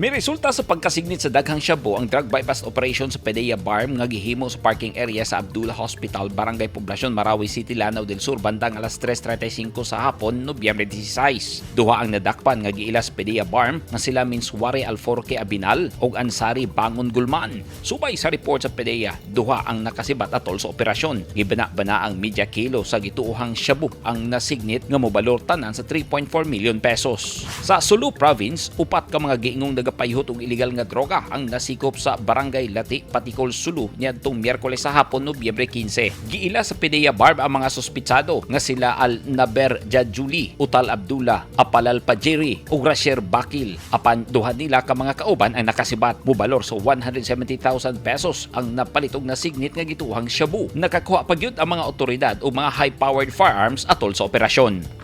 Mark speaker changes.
Speaker 1: May resulta sa pagkasignit sa daghang shabu ang drug bypass operation sa PDEA Barm nga gihimo sa parking area sa Abdullah Hospital, Barangay Poblasyon, Marawi City, Lanao del Sur bandang alas 3.35 sa hapon, Nobyembre 16. Duha ang nadakpan nga giila sa PDEA Barm nga sila Minswari Alforque Abinal ug Ansari Bangon Gulman. Subay sa report sa PDEA, duha ang nakasibat atol sa operasyon. Gibana-bana ang media kilo sa gituuhang shabu ang nasignit nga mobalor tanan sa 3.4 million pesos. Sa Sulu Province, upat ka mga giingong nagapayhot og illegal nga droga ang nasikop sa Barangay Lati, Patikol, Sulu niadtong Miyerkules sa hapon Nobyembre 15. Giila sa PDEA Barb ang mga suspitsado nga sila Al Naber Jadjuli, Utal Abdullah, Apalal Pajiri ug Rasher Bakil. Apan duha nila ka mga kauban ang nakasibat mubalor sa 170,000 pesos ang napalitog na signit nga gituhang shabu. Nakakuha pagyud ang mga otoridad o mga high-powered firearms atol sa operasyon.